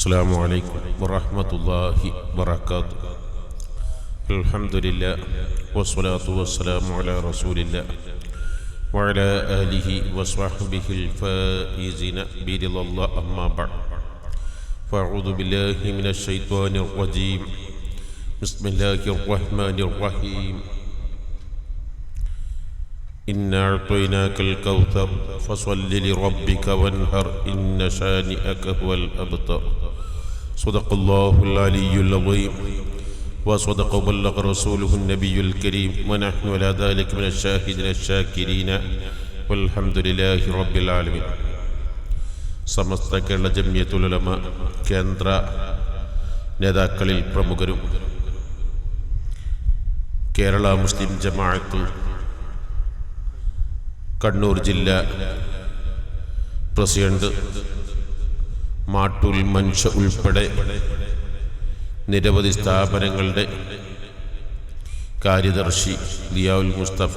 السلام عليكم ورحمة الله وبركاته. الحمد لله والصلاة والسلام على رسول الله وعلى آله وصحبه الفائزين برضا الله أما بعد. فأعوذ بالله من الشيطان الرجيم. بسم الله الرحمن الرحيم. إنا أعطيناك الكوثر فصل لربك وانهر إن شانئك هو الأبتر. صدق الله العلي العظيم وصدق وبلغ رسوله النبي الكريم ونحن على ذلك من الشاهدين الشاكرين والحمد لله رب العالمين സമസ്ത കേരള ജമിയത്തുലമ കേന്ദ്ര നേതാക്കളിൽ പ്രമുഖരും കേരള മുസ്ലിം ജമാഅത്ത് കണ്ണൂർ ജില്ല പ്രസിഡന്റ് മാട്ടൂൽ മൻഷ ഉൾപ്പെടെ നിരവധി സ്ഥാപനങ്ങളുടെ കാര്യദർശി ദിയാവുൽ മുസ്തഫ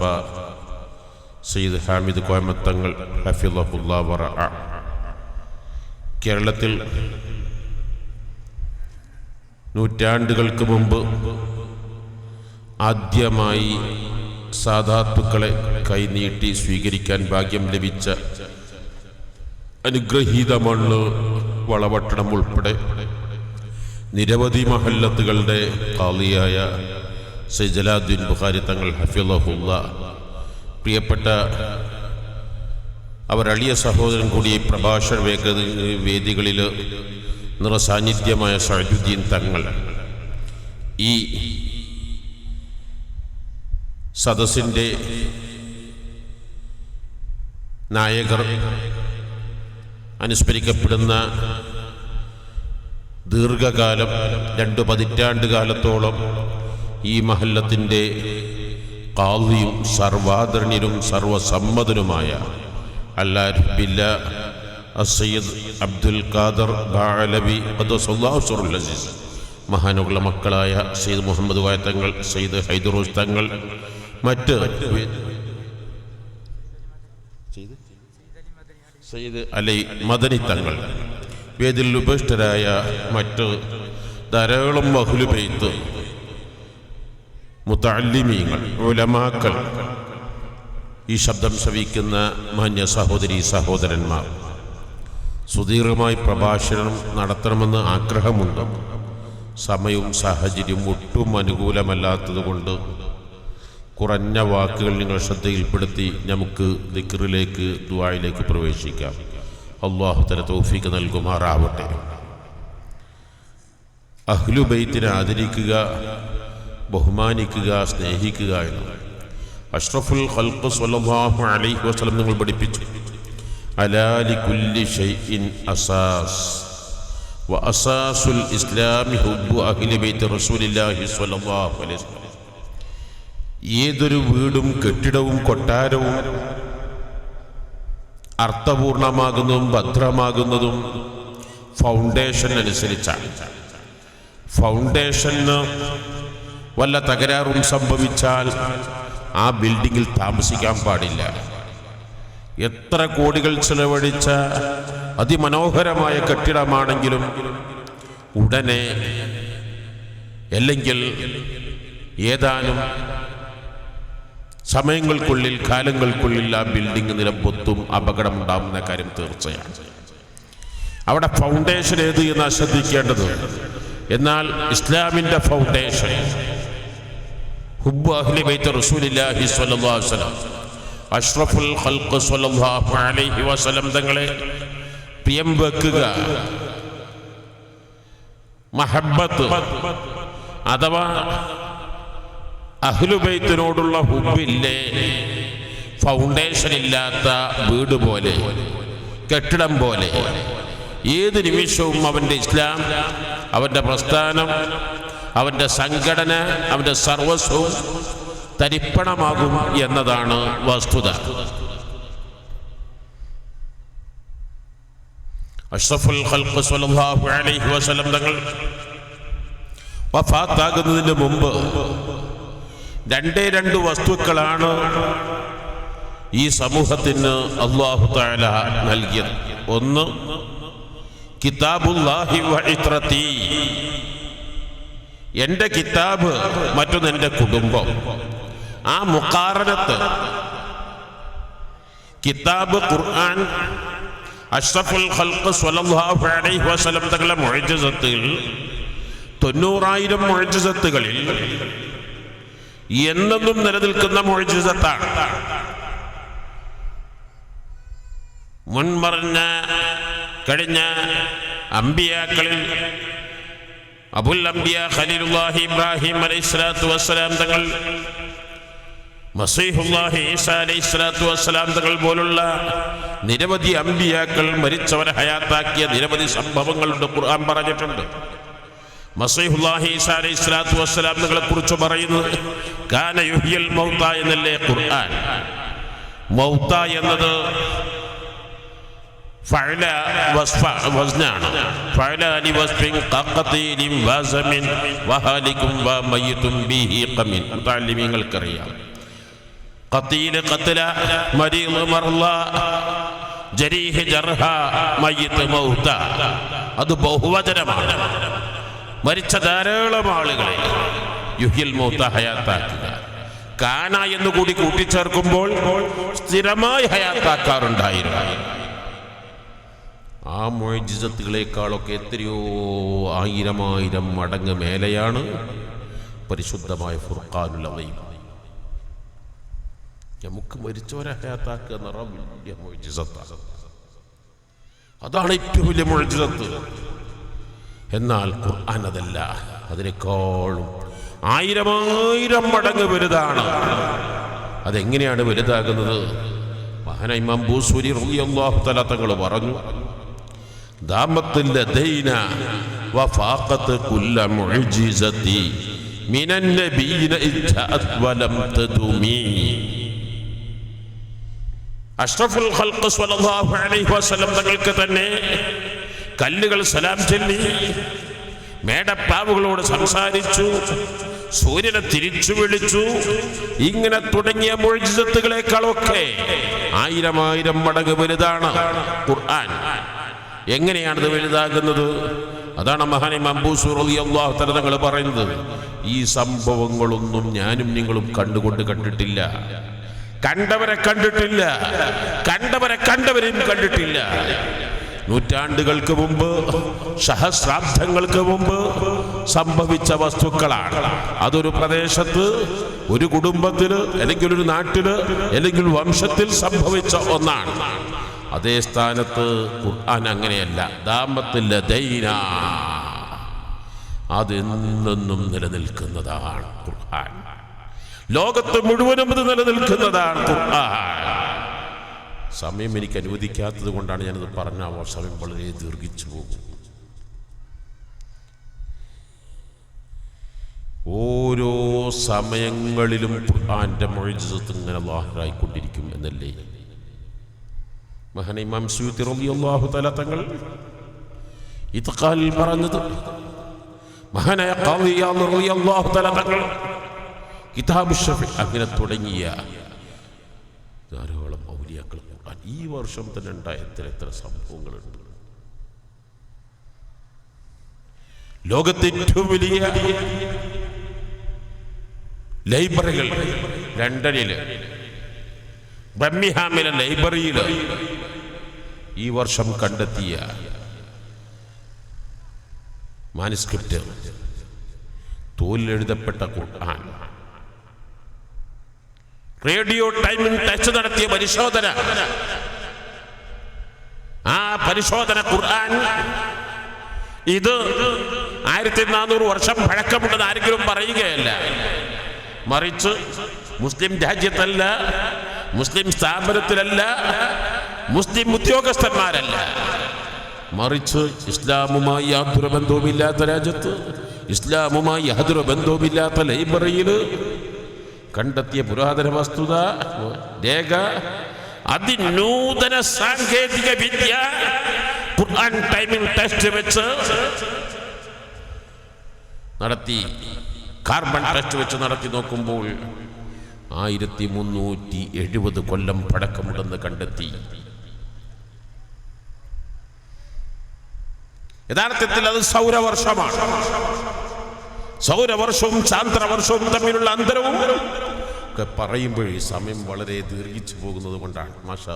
സയ്യിദ് ഹാമിദ് കോയമത്തങ്ങൾ ഹഫിളഹുല്ലാ വറ. കേരളത്തിൽ നൂറ്റാണ്ടുകൾക്ക് മുമ്പ് ആദ്യമായി സാധാത്തുക്കളെ കൈനീട്ടി സ്വീകരിക്കാൻ ഭാഗ്യം ലഭിച്ച അനുഗ്രഹീതമണ്ണ് വളവട്ടണം ഉൾപ്പെടെ നിരവധി മഹല്ലത്തുകളുടെ കാളിയായ സൈജലാദ്ദീൻ ബുഖാരി തങ്ങൾ ഹഫീലഹുല്ല പ്രിയപ്പെട്ട അവരളിയ സഹോദരൻ കൂടി പ്രഭാഷണ വേഗ വേദികളിൽ നിറസാന്നിധ്യമായ സഹജുദ്ദീൻ തങ്ങൾ ഈ സദസ്സിന്റെ നായകർ അനുസ്മരിക്കപ്പെടുന്ന ദീർഘകാലം രണ്ട് പതിറ്റാണ്ട് കാലത്തോളം ഈ മഹല്ലത്തിന്റെ കാവ്യും സർവാദരണീയനും സർവസമ്മതനുമായ അല്ലാബില്ല അസയ്യദ് അബ്ദുൽ ഖാദർ ബാലബി അസീസ് മഹാനുള്ള മക്കളായ സയ്യിദ് മുഹമ്മദ് വായത്തങ്ങൾ സയ്യിദ് ഹൈദറൂസ് തങ്ങൾ മറ്റ് സെയ്ദ് അലി മദനി തങ്ങൾ. വേദിൽ ഉപേഷ്ടരായ മറ്റ് ധാരാളം ബഹുലുപെയ്ത്ത് മുത്തല്ലിമീങ്ങൾ ഉലമാക്കൾ. ഈ ശബ്ദം ശ്രവിക്കുന്ന മാന്യ സഹോദരി സഹോദരന്മാർ. സുദീർഘമായി പ്രഭാഷണം നടത്തണമെന്ന് ആഗ്രഹമുണ്ട്. സമയവും സാഹചര്യവും ഒട്ടും അനുകൂലമല്ലാത്തതുകൊണ്ട് കുറഞ്ഞ വാക്കുകൾ നിങ്ങൾ ശ്രദ്ധയിൽപ്പെടുത്തി നമുക്ക് ദിക്റിലേക്ക് ദുവായിലേക്ക് പ്രവേശിക്കാം. അള്ളാഹു തല തോഫിക്ക് നൽകുമാറാവട്ടെ. അഹ്ലുബൈത്തിനെ ആദരിക്കുക ബഹുമാനിക്കുക സ്നേഹിക്കുക എന്ന്. അഷ്റഫുൽ ഖൽഖ് സ്വല്ലല്ലാഹു അലൈഹി വസല്ലം നിങ്ങൾ പഠിപ്പിച്ചു. അലാലി കുല്ലി ഷൈഇൻ അസാസ്. വ അസാസുൽ ഇസ്ലാമി ഹുബ്ബു അഹിലിബൈത്ത് റസൂലില്ലാഹി സ്വല്ലല്ലാഹു അലൈഹി വസല്ലം. ഏതൊരു വീടും കെട്ടിടവും കൊട്ടാരവും അർത്ഥപൂർണമാകുന്നതും ഭദ്രമാകുന്നതും ഫൗണ്ടേഷൻ അനുസരിച്ചാണ്. ഫൗണ്ടേഷന് വല്ല തകരാറും സംഭവിച്ചാൽ ആ ബിൽഡിങ്ങിൽ താമസിക്കാൻ പാടില്ല. എത്ര കോടികൾ ചെലവഴിച്ച അതിമനോഹരമായ കെട്ടിടമാണെങ്കിലും ഉടനെ അല്ലെങ്കിൽ ഏതാനും സമയങ്ങൾക്കുള്ളിൽ കാലങ്ങൾക്കുള്ളിൽ ആ ബിൽഡിംഗ് നിലമ്പൊത്തും അപകടം ഉണ്ടാകുന്ന കാര്യം തീർച്ചയാണ്. അവിടെ ഫൗണ്ടേഷൻ ഏത് എന്ന് ശ്രദ്ധിക്കേണ്ടത്? എന്നാൽ ഇസ്ലാമിന്റെ ഫൗണ്ടേഷൻ അഷ്റഫുൽ തങ്ങളെ പ്രിയം വെക്കുക. അഥവാ അഹ്ലുബൈത്തിനോടുള്ള ഹുബില്ലേ? ഫൗണ്ടേഷൻ ഇല്ലാത്ത വീട് പോലെ കെട്ടിടം പോലെ. ഏത് നിമിഷവും അവന്റെ ഇസ്ലാം അവന്റെ പ്രസ്ഥാനം അവന്റെ സംഘടന അവന്റെ സർവസ്വവും തരിപ്പണമാകും എന്നതാണ് വസ്തുത. അഷ്റഫുൽ ഖൽഖ് സല്ലല്ലാഹു അലൈഹി വസല്ലം തങ്ങൾ വഫാത്താകുന്നതിന് മുമ്പ് രണ്ടേ രണ്ട് വസ്തുക്കളാണ് ഈ സമൂഹത്തിന് അള്ളാഹു താല നൽകിയത്. ഒന്ന് കിതാബുല്ലാഹി വ ഇത്രത്തി എന്റെ കിതാബ് മറ്റൊന്ന് എന്റെ കുടുംബം. ആ മുക്കാറനത്ത് കിതാബ് ഖുർആൻ അഷ്റഫുൽ ഖൽഖ് സ്വല്ലല്ലാഹു അലൈഹി വസല്ലം തങ്ങളുടെ മുഅ്ജിസത്തിൽ തൊണ്ണൂറായിരം മുഅ്ജിസത്തുകളിൽ എന്നെന്നും നിലനിൽക്കുന്ന മുഅ്ജിസത്താണ്. മുൻമറിഞ്ഞ കഴിഞ്ഞ അമ്പിയാക്കളിൽ അബുൽ അംബിയ ഖലീലുല്ലാഹി ഇബ്രാഹിം അലൈഹിസ്സലാത്തു വസ്സലാം തങ്ങൾ മസീഹുല്ലാഹി ഈസ അലൈഹിസ്സലാത്തു വസ്സലാം തങ്ങൾ പോലുള്ള നിരവധി അമ്പിയാക്കൾ മരിച്ചവരെ ഹയാത്താക്കിയ നിരവധി സംഭവങ്ങളുണ്ട് ഖുർആൻ പറഞ്ഞിട്ടുണ്ട്. മസീഹുല്ലാഹി ഈസ അലൈഹി സ്വലാത്തു വസ്സലാം തങ്ങളെ കുറിച്ച് പറയുന്നത് കാന യുഹ്യൽ മൗത്ത എന്നല്ലേ ഖുർആൻ? മൗത്ത എന്നത് ഫഅല വസ്ഫ വസ്നാണ്. ഫഅലാനി വസ്ഫിൻ ഖഖതീലിൻ വസമിൻ വഹാലികും വമയ്യിതും ബിഹി ഖമിൻ. മുതല്ലിമീങ്ങൾക്കറിയാം ഖതീൽ ഖത്ല മരീദ് മർള ജരീഹ് ജർഹ മയ്യിത്ത് മൗത അത് ബഹുവചനമാണ്. മരിച്ച ധാരാളം ആളുകളെ യുഹിൽ മൂത്ത ഹയാത്താക്കുക. കാന എന്ന് കൂടി കൂട്ടിച്ചേർക്കുമ്പോൾ സ്ഥിരമായി ഹയാത്താക്കാറുണ്ടായിരുന്നു. ആ മൊഴിജിസത്തുകളെക്കാളൊക്കെ എത്രയോ ആയിരം ആയിരം മടങ്ങ് മേലെയാണ് പരിശുദ്ധമായ ഫുർഖാനുള്ള നമുക്ക് മരിച്ചവരെ ഹയാത്താക്കുക എന്നറിയാം വലിയ മൊഴിജിസത്താണ് അതാണ് ഏറ്റവും വലിയ മൊഴിജിസത്ത് എന്നാൽ ഖുർആൻ അതല്ല. അതിനേക്കാളും ആയിരം ആയിരം മടങ്ങ് വലുതാണ്. അതെങ്ങനെയാണ് വലുതാകുന്നത്? ഇമാം ബൂസൂരി റളിയല്ലാഹു പറഞ്ഞു ദാമത്തിന്റെ ദൈന കുല്ല വലം തദുമി. ഖൽഖ് സ്വല്ലല്ലാഹു അലൈഹി വസല്ലം തങ്ങൾക്ക് തന്നെ കല്ലുകൾ സലാം ചൊല്ലി മേടപ്പാവുകളോട് സംസാരിച്ചു സൂര്യനെ തിരിച്ചു വിളിച്ചു. ഇങ്ങനെ തുടങ്ങിയ മൊഴിജിതത്തുകളെക്കാളൊക്കെ ആയിരം ആയിരം മടങ്ങ് വലുതാണ് ഖുർആൻ. എങ്ങനെയാണിത് വലുതാകുന്നത്? അതാണ് മഹാനെ മമ്പൂസൂർ അള്ളാഹു തങ്ങൾ പറയുന്നത്. ഈ സംഭവങ്ങളൊന്നും ഞാനും നിങ്ങളും കണ്ടുകൊണ്ട് കണ്ടിട്ടില്ല. കണ്ടവരെ കണ്ടിട്ടില്ല. കണ്ടവരെ കണ്ടവരെയും കണ്ടിട്ടില്ല. നൂറ്റാണ്ടുകൾക്ക് മുമ്പ് സഹസ്രാബ്ദങ്ങൾക്ക് മുമ്പ് സംഭവിച്ച വസ്തുക്കളാണ്. അതൊരു പ്രദേശത്ത് ഒരു കുടുംബത്തിന് അല്ലെങ്കിൽ ഒരു നാട്ടിൽ അല്ലെങ്കിൽ വംശത്തിൽ സംഭവിച്ച ഒന്നാണ്. അതേ സ്ഥാനത്ത് ഖുർആൻ അങ്ങനെയല്ല. ദാമത്തിൽ ദൈന അതെന്നും നിലനിൽക്കുന്നതാണ് ഖുർആൻ. ലോകത്ത് മുഴുവനും ഇത് നിലനിൽക്കുന്നതാണ് ഖുർആൻ. സമയം എനിക്ക് അനുവദിക്കാത്തത് കൊണ്ടാണ് ഞാനത് പറഞ്ഞ ആ സമയം വളരെ ദീർഘിച്ചു പോകും. ഓരോ സമയങ്ങളിലും ഖുർആാന്റെ മൊഴിജത്ത് ഇങ്ങനെ ലാഹറായിക്കൊണ്ടിരിക്കും എന്നല്ലേ? മഹാന ഇമാം സൂത്തി റളിയല്ലാഹു തആല തങ്ങൾ ഇത്ഖാലിൽ പറഞ്ഞത്. മഹാനായ റളിയല്ലാഹു തആല തങ്ങൾ കിതാബ് ഷഫി അങ്ങനെ തുടങ്ങിയ ധാരാളം ഔലിയാക്കൾ ഖുർആൻ ഈ വർഷം തന്നെ ഉണ്ടായ എത്ര എത്ര സംഭവങ്ങളുണ്ട്. ലോകത്തെ ഏറ്റവും വലിയ ലൈബ്രറികൾ ലണ്ടനിൽ. ബർമിഹാമിലെ ലൈബ്രറിയിൽ ഈ വർഷം കണ്ടെത്തിയ മാനുസ്ക്രിപ്റ്റ് തോലിലെഴുതപ്പെട്ട ഖുർആൻ. റേഡിയോ ടൈമിംഗ് ടച്ച് നടത്തിയ പരിശോധന. ആ പരിശോധന ഖുർആൻ. ഇത് ആയിരത്തി നാനൂറ് വർഷം പഴക്കമുണ്ടെന്ന് ആരെങ്കിലും പറയുകയല്ല. മറിച്ച് മുസ്ലിം രാജ്യത്തല്ല മുസ്ലിം സ്ഥാപനത്തിലല്ല മുസ്ലിം ഉദ്യോഗസ്ഥന്മാരല്ല. മറിച്ച് ഇസ്ലാമുമായി യാതൊരു ബന്ധവുമില്ലാത്ത രാജ്യത്ത് ഇസ്ലാമുമായി യാതൊരു ബന്ധവുമില്ലാത്ത ലൈബ്രറിയിൽ കണ്ടെത്തിയ പുരാതന വസ്തുത രേഖ അതിനൂതന സാങ്കേതിക വിദ്യ ഖുർആൻ ടൈമിംഗ് ടെസ്റ്റ് വെച്ച് നടത്തി കാർബൺ ടെസ്റ്റ് വെച്ച് നടത്തി നോക്കുമ്പോൾ ആയിരത്തി മുന്നൂറ്റി എഴുപത് കൊല്ലം പഴക്കമുണ്ടെന്ന് കണ്ടെത്തി. യഥാർത്ഥത്തിൽ അത് സൗരവർഷമാണ്. സൗരവർഷവും ചാന്ദ്രവർഷവും തമ്മിലുള്ള അന്തരവും ഒക്കെ പറയുമ്പോഴേ സമയം വളരെ ദീർഘിച്ചു പോകുന്നത് കൊണ്ടാണ്. മാഷാ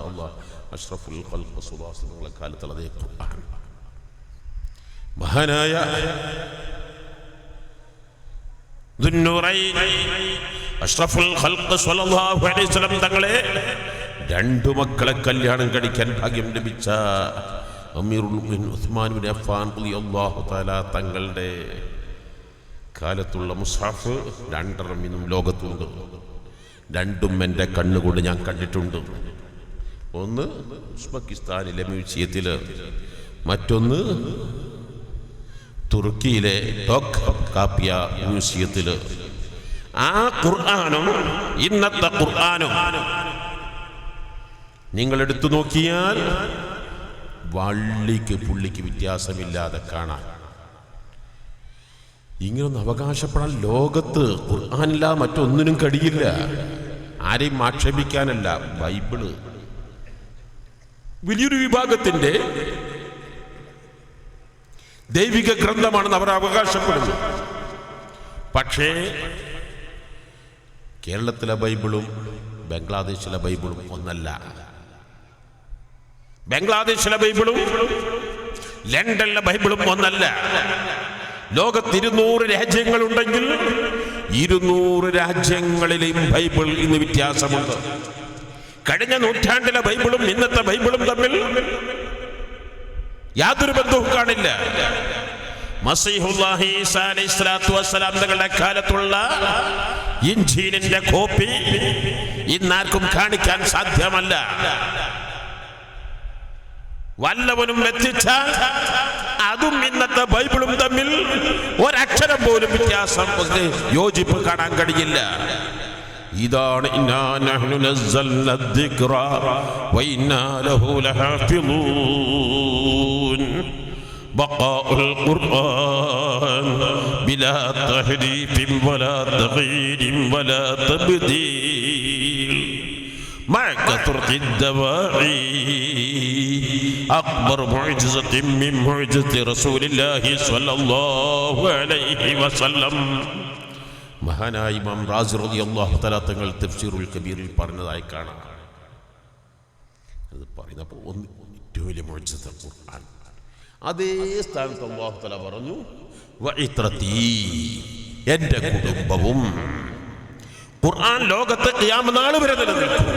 അഷ്റഫുൽ സുഹാസിനുള്ള കാലത്തുള്ള ഖുർആൻ. മഹാനായ അഷ്റഫുൽ തങ്ങളെ രണ്ടു മക്കളെ കല്യാണം കഴിക്കാൻ ഭാഗ്യം ലഭിച്ച അമീറുൽ ഉസ്മാൻ അഫ്ഫാൻ തങ്ങളുടെ കാലത്തുള്ള മുസാഫ് രണ്ടെണ്ണം ഇന്നും ലോകത്തുണ്ട്. രണ്ടും എന്റെ കണ്ണുകൊണ്ട് ഞാൻ കണ്ടിട്ടുണ്ട്. ഒന്ന് ഉസ്ബക്കിസ്ഥാനിലെ മ്യൂസിയത്തിൽ മറ്റൊന്ന് തുർക്കിയിലെ ടോക്ക് കാപ്പിയ മ്യൂസിയത്തിൽ ആ ഖുർആാനും ഇന്നത്തെ ഖുർആാനും നിങ്ങൾ എടുത്തു നോക്കിയാൽ വള്ളിക്ക് പുള്ളിക്ക് വ്യത്യാസമില്ലാതെ കാണാം ഇങ്ങനൊന്ന് അവകാശപ്പെടാൻ ലോകത്ത് ഖുർആാനില്ല മറ്റൊന്നിനും കഴിയില്ല. ആരെയും ആക്ഷേപിക്കാനല്ല ബൈബിൾ. വലിയൊരു വിഭാഗത്തിന്റെ ദൈവിക ഗ്രന്ഥമാണെന്ന് അവർ അവകാശപ്പെടുന്നു. പക്ഷേ കേരളത്തിലെ ബൈബിളും ബംഗ്ലാദേശിലെ ബൈബിളും ഒന്നല്ല. ബംഗ്ലാദേശിലെ ബൈബിളും ലണ്ടനിലെ ബൈബിളും ഒന്നല്ല. ലോകത്ത് ഇരുന്നൂറ് രാജ്യങ്ങളുണ്ടെങ്കിൽ ഇരുന്നൂറ് രാജ്യങ്ങളിലെയും ബൈബിൾ ഇന്ന് വ്യത്യാസമുണ്ട്. കഴിഞ്ഞ നൂറ്റാണ്ടിലെ ബൈബിളും ഇന്നത്തെ ബൈബിളും തമ്മിൽ യാതൊരു ബന്ധവും കാണില്ല. തങ്ങളുടെ കാലത്തുള്ള ഇഞ്ചീലിന്റെ കോപ്പി ഇന്നാർക്കും കാണിക്കാൻ സാധ്യമല്ല. വല്ലവനും എത്തിച്ചാൽ അതും ഇന്നത്തെ ബൈബിളും തമ്മിൽ ഒരക്ഷരം പോലും വ്യത്യാസം ഒന്ന് യോജിപ്പ് കാണാൻ കഴിയില്ല ഇതാണ് ഇന്നാ നഹ്നു നസ്സൽന الذِّكْرَ وإنا له لحافظون بقاء القرآن بلا تحريف ولا تغيير ولا تبديل مع كثرة الدواعي അക്ബർ മഹാനായ ഇമാം റാസി റതി അള്ളാഹു തല തങ്ങൾ തഫ്സീറുൽ കബീറിൽ പറഞ്ഞതായി കാണാം. അത് പറയുന്നപ്പോൾ ഒന്ന് ഏറ്റവും വലിയ മുഴിച്ചത് ഖുർആൻ. അതേ സ്ഥാനത്ത് അള്ളാഹു തആല പറഞ്ഞു വഇത്രതി എന്റെ കുടുംബവും ഖുർആൻ ലോകത്തെ ക്യാമനാൾ വരെ നിലനിൽക്കും.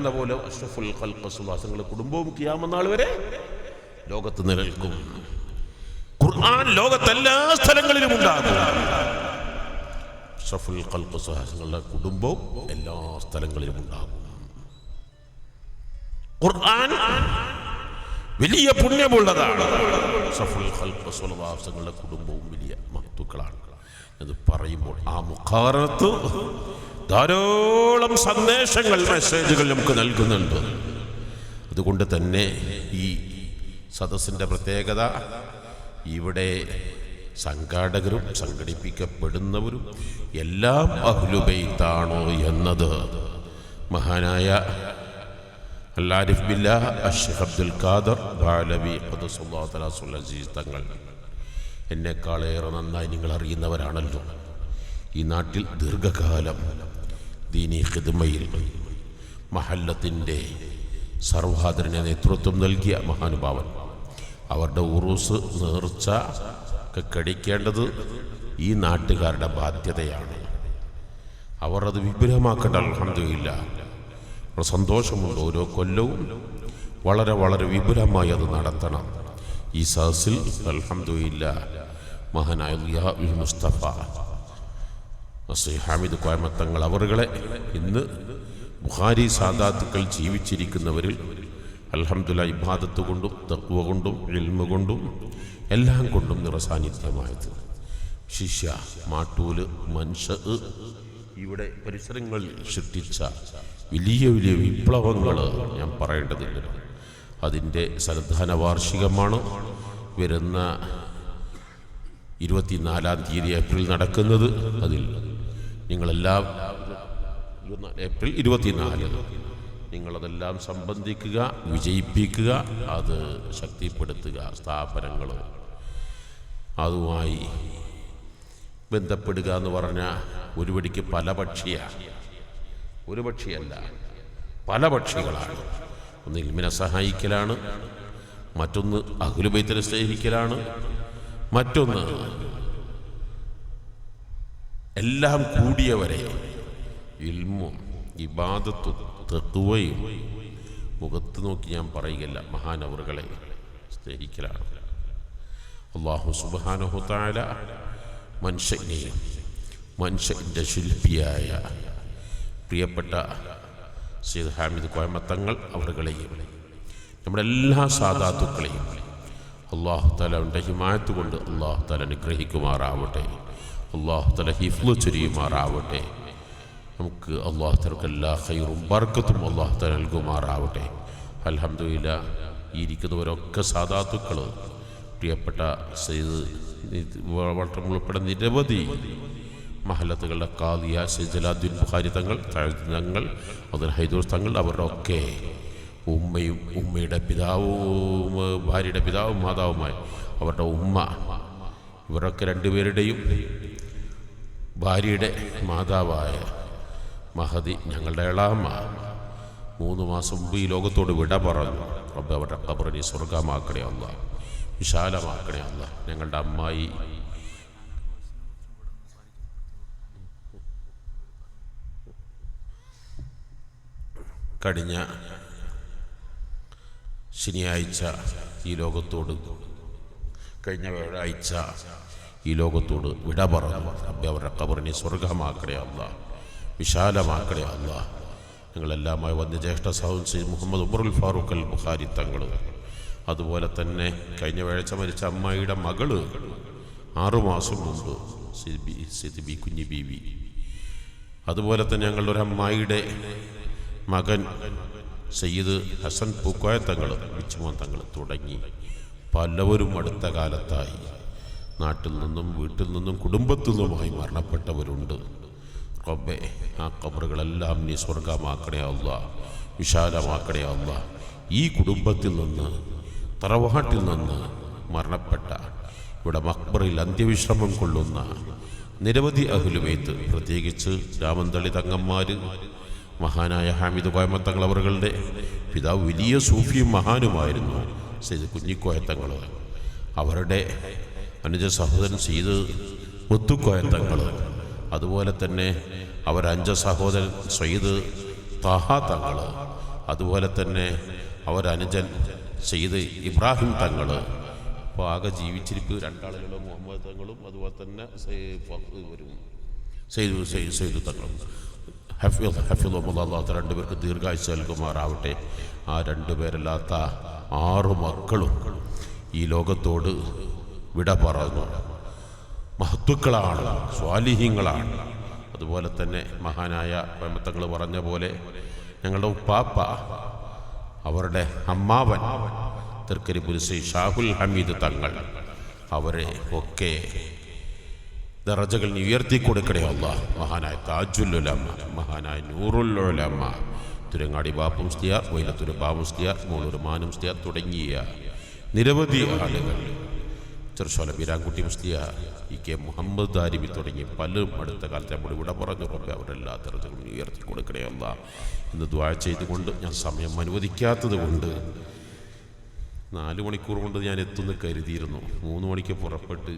എന്ന പോലെ അഷ്റഫുൽ ഖൽഖ് സുഹാസങ്ങളുടെ കുടുംബവും കിയാമനാൾ വരെ ലോകത്ത് നിലനിൽക്കും. ഖുർആൻ ലോകത്തെല്ലാ സ്ഥലങ്ങളിലും ഉണ്ടാകും. അഷ്റഫുൽ ഖൽഖ് സുഹാസങ്ങളുടെ കുടുംബവും എല്ലാ സ്ഥലങ്ങളിലും ഉണ്ടാകും. ഖുർആൻ വലിയ പുണ്യമുള്ളതാണ്. അഷ്റഫുൽ ഖൽഖ് സുഹാസങ്ങളുടെ കുടുംബവും വലിയ മഹത്തുക്കളാണ്. എന്ന് പറയുമ്പോൾ ആ മുഖാറത്ത് ധാരാളം സന്ദേശങ്ങൾ മെസ്സേജുകൾ നമുക്ക് നൽകുന്നുണ്ട്. അതുകൊണ്ട് തന്നെ ഈ സദസ്സിന്റെ പ്രത്യേകത ഇവിടെ സംഘാടകരും സംഘടിപ്പിക്കപ്പെടുന്നവരും എല്ലാം അഹ്ലുബൈത്താണോ എന്നത്. മഹാനായ അല്ലാരിഫ് ബില്ല അഷ് അബ്ദുൽ ഖാദർ ബാലവി ഖുദ്സുല്ലാഹു അസീസ് തങ്ങൾ. എന്നെക്കാളേറെ നന്നായി നിങ്ങൾ അറിയുന്നവരാണല്ലോ ഈ നാട്ടിൽ ദീർഘകാലം ദീനി ഖിദ്മയിൽ മഹല്ലത്തിന്റെ സർവാദരന് നേതൃത്വം നൽകിയ മഹാനുഭാവൻ. അവരുടെ ഉറൂസ് നേർച്ച ഒക്കെ കടിക്കേണ്ടത് ഈ നാട്ടുകാരുടെ ബാധ്യതയാണ്. അവർ അത് വിപുലമാക്കേണ്ട അൽഹംദുലില്ല. സന്തോഷമുണ്ട് ഓരോ കൊല്ലവും വളരെ വളരെ വിപുലമായി അത് നടത്തണം. ഈ സഹസിൽ അൽഹംദുലില്ല. മഹാനായ മുസ്തഫ ഹാമിദ് കോയമത്തങ്ങൾ അവറുകളെ ഇന്ന് ബുഹാരി സാദാത്തുക്കൾ ജീവിച്ചിരിക്കുന്നവരിൽ അൽഹംദുല ഇബാദത്ത് കൊണ്ടും തക്വ കൊണ്ടും എൽമ കൊണ്ടും എല്ലാം കൊണ്ടും നിറസാന്നിധ്യമായത് ശിഷ്യ മാട്ടൂൽ മൻഷ ഇവിടെ പരിസരങ്ങളിൽ സൃഷ്ടിച്ച വലിയ വലിയ വിപ്ലവങ്ങൾ ഞാൻ പറയേണ്ടതില്ല അതിന്റെ സന്നദ്ധാന വാർഷികമാണ് വരുന്ന ഇരുപത്തിനാലാം തീയതി ഏപ്രിൽ നടക്കുന്നത്. അതിൽ നിങ്ങളെല്ലാം ഏപ്രിൽ ഇരുപത്തിനാല്. നിങ്ങളതെല്ലാം സംബന്ധിക്കുക വിജയിപ്പിക്കുക അത് ശക്തിപ്പെടുത്തുക സ്ഥാപനങ്ങൾ അതുമായി ബന്ധപ്പെടുക എന്ന് പറഞ്ഞാൽ ഒരു പടിക്ക് പല ഒരു പക്ഷിയല്ല പല പക്ഷികളാണ്. ഒന്ന് ഇൽമിനെ സഹായിക്കലാണ് മറ്റൊന്ന് അഖിലുബൈത്തിനെ സ്നേഹിക്കലാണ് മറ്റൊന്ന് എല്ലാം കൂടിയവരെ ഇൽമും ഇബാദത്തും തെക്കുവയും മുഖത്ത് നോക്കി ഞാൻ പറയുകയല്ല മഹാനവറുകളെ സ്നേഹിക്കലാണ്. അള്ളാഹു സുബാനഹുത്താല മനുഷ്യനെയും മനുഷ്യന്റെ ശില്പിയായ പ്രിയപ്പെട്ട സീദ് ഹാമിദ് കോയമത്തങ്ങൾ അവറുകളെയും നമ്മുടെ എല്ലാ സാധാത്തുക്കളെയും അള്ളാഹു തലയുടെ ഹിമായത്ത് കൊണ്ട് അള്ളാഹു തല അനുഗ്രഹിക്കുമാറാവട്ടെ. അള്ളാഹു തല ഹിഫ്ലു ചൊരിയുമാറാവട്ടെ. നമുക്ക് അള്ളാഹു തലക്ക് എല്ലാ ഹൈറും ബർക്കത്തും അള്ളാഹു തല നൽകുമാറാവട്ടെ. അലഹമില്ല ഇരിക്കുന്നവരൊക്കെ സാധാത്തുക്കൾ പ്രിയപ്പെട്ട സെയ്ത് വളർത്തം ഉൾപ്പെടെ നിരവധി മഹലത്തുകളുടെ കാദിയ സജലാദ്ദീൻ ബുഖാരി തങ്ങൾ തങ്ങൾ അതിൽ ഹൈദൂർ തങ്ങൾ അവരുടെ ഒക്കെ ഉമ്മയും ഉമ്മയുടെ പിതാവും ഭാര്യയുടെ പിതാവും മാതാവുമായി അവരുടെ ഉമ്മ ഇവരൊക്കെ രണ്ടുപേരുടെയും ഭാര്യയുടെ മാതാവായ മഹതി ഞങ്ങളുടെ ഇളാമ മൂന്ന് മാസം മുമ്പ് ഈ ലോകത്തോട് വിട പറഞ്ഞു. റബ്ബ് അവരുടെ കബറിനെ സ്വർഗമാക്കണേ അല്ല. വിശാലമാക്കണേ അല്ല. ഞങ്ങളുടെ അമ്മായി. കഴിഞ്ഞ ശനിയാഴ്ച ഈ ലോകത്തോട് കഴിഞ്ഞ വ്യാഴാഴ്ച ഈ ലോകത്തോട് വിട പറഞ്ഞു റബ്ബെ അവരുടെ കബറിനെ സ്വർഗമാക്കണേ അല്ല. വിശാലമാക്കണേ അല്ല. ഞങ്ങളെല്ലാമായി വന്ന ജ്യേഷ്ഠ സഹോദരൻ ശ്രീ മുഹമ്മദ് ഉമറുൽ ഫാറൂഖ് അൽ ബുഖാരി തങ്ങൾ അതുപോലെ തന്നെ കഴിഞ്ഞ വേഴ്ച മരിച്ച അമ്മായിയുടെ മകൾ ആറുമാസം മുമ്പ് സിദ് ബി കുഞ്ഞി ബീവി. അതുപോലെ തന്നെ ഞങ്ങളുടെ ഒരു അമ്മായിയുടെ മകൻ സയ്യിദ് ഹസൻ പൂക്കോയ തങ്ങൾ ബിച്ചുമോൻ തങ്ങൾ തുടങ്ങി. പലവരും അടുത്ത കാലത്തായി. നാട്ടിൽ നിന്നും വീട്ടിൽ നിന്നും കുടുംബത്തിൽ നിന്നുമായി മരണപ്പെട്ടവരുണ്ട്. റബ്ബെ ആ കബറുകളെല്ലാം നീ സ്വർഗമാക്കണേ അല്ല വിശാലമാക്കണേ അല്ല. ഈ കുടുംബത്തിൽ നിന്ന് തറവാട്ടിൽ നിന്ന് മരണപ്പെട്ട ഇവിടെ മക്ബറിൽ അന്ത്യവിശ്രമം കൊള്ളുന്ന നിരവധി അഹുലുമേത്ത് പ്രത്യേകിച്ച് രാമന്തളി തങ്ങന്മാർ മഹാനായ ഹാമിദ് കോയമത്തങ്ങൾ അവരുടെ പിതാവ് വലിയ സൂഫിയും മഹാനുമായിരുന്നു സെയ്ത് കുഞ്ഞിക്കോയത്തങ്ങൾ അവരുടെ അനുജ സഹോദരൻ ചെയ്ത് മുത്തുക്കോയത്തങ്ങൾ അതുപോലെ തന്നെ അവരഞ്ച സഹോദരൻ സയ്യിദ് താഹ തങ്ങൾ അതുപോലെ തന്നെ അവരനുജൻ സയ്യിദ് ഇബ്രാഹിം തങ്ങൾ അപ്പോൾ ആകെ ജീവിച്ചിരിപ്പ് രണ്ടാളുകൾ മുഹമ്മദ് തങ്ങളും അതുപോലെ തന്നെ വരും സെയ്ദ് സെയ്ദ് തങ്ങളും. ഹഫീദ് ഹഫീദ് അള്ളാഹ് രണ്ടുപേർക്ക് ദീർഘായുസ് നൽകുമാറാവട്ടെ. ആ രണ്ടുപേരല്ലാത്ത ആറു മക്കളും ഈ ലോകത്തോട് വിട പറഞ്ഞു മഹത്വക്കളാണ് സ്വാലിഹ്യങ്ങളാണ് അതുപോലെ തന്നെ മഹാനായ കോയമ്പത്തങ്ങൾ പറഞ്ഞ പോലെ ഞങ്ങളുടെ ഉപ്പാപ്പ അവരുടെ അമ്മാവൻ തൃക്കരി പുരുഷി ഷാഹുൽ ഹമീദ് തങ്ങൾ അവരെ ഒക്കെ ദറജകൾ ഉയർത്തി കൊടുക്കണേ അല്ല മഹാനായ താജുല്ലുലമ്മ മഹാനായ നൂറുല്ലുലമ്മ തുരങ്ങാടി ബാപ്പും സ്തിയാർ വൈലത്തൊരു ബാബും സ്തിയാർ മൂളൂർ മാനും സ്തിയാർ തുടങ്ങിയ നിരവധി ആളുകൾ ചെറുശോല ബീരാൻകുട്ടി മുസ്ലിയ ഇ കെ മുഹമ്മദ് ദാരിബി തുടങ്ങി പലരും അടുത്ത കാലത്ത് നമ്മൾ ഇവിടെ പറഞ്ഞു റബ്ബെ അവരെല്ലാ എല്ലാ തരത്തിലും ഉയർത്തി കൊടുക്കണേ അല്ല. എന്ന് ദ്വാ ചെയ്തുകൊണ്ട് ഞാൻ സമയം അനുവദിക്കാത്തത് കൊണ്ട് നാല് മണിക്കൂർ കൊണ്ട് ഞാൻ എത്തുമെന്ന് കരുതിയിരുന്നു. മൂന്ന് മണിക്ക് പുറപ്പെട്ട്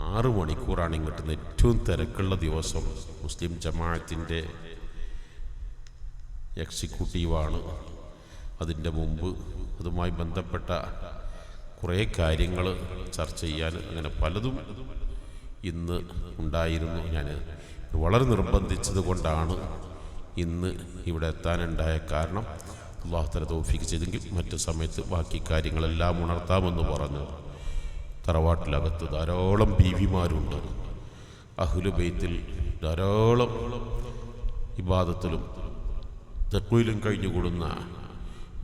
ആറ് മണിക്കൂറാണ് ഇങ്ങോട്ട് ഏറ്റവും തിരക്കുള്ള ദിവസം. മുസ്ലിം ജമാഅത്തിന്റെ എക്സിക്യൂട്ടീവാണ്. അതിന്റെ മുമ്പ് അതുമായി ബന്ധപ്പെട്ട കുറേ കാര്യങ്ങൾ ചർച്ച ചെയ്യാൻ അങ്ങനെ പലതും ഇന്ന് ഉണ്ടായിരുന്നു. ഞാൻ വളരെ നിർബന്ധിച്ചത് കൊണ്ടാണ് ഇന്ന് ഇവിടെ എത്താനുണ്ടായ കാരണം അള്ളാഹുത്തല തോഫിക്ക് ചെയ്തെങ്കിൽ മറ്റു സമയത്ത് ബാക്കി കാര്യങ്ങളെല്ലാം ഉണർത്താമെന്ന് പറഞ്ഞു. തറവാട്ടിലകത്ത് ധാരാളം ബീവിമാരുണ്ട്. അഹുലു ബൈത്തിൽ ധാരാളം ഇബാദത്തിലും തെക്കുയിലും കഴിഞ്ഞുകൂടുന്ന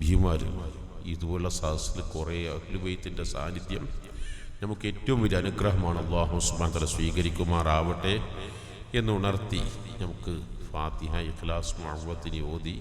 ഭീമാർ ഇതുപോലുള്ള സദസ്സിൽ കുറേ അഹ്ലുബൈത്തിന്റെ സാന്നിധ്യം നമുക്ക് ഏറ്റവും വലിയ അനുഗ്രഹമാണ് അള്ളാഹു ഉസ്മാൻ തല സ്വീകരിക്കുമാറാവട്ടെ എന്നുണർത്തി നമുക്ക് ഫാത്തിഹ ഇഖ്ലാസ് മുഅവ്വത്തിന് ഓതി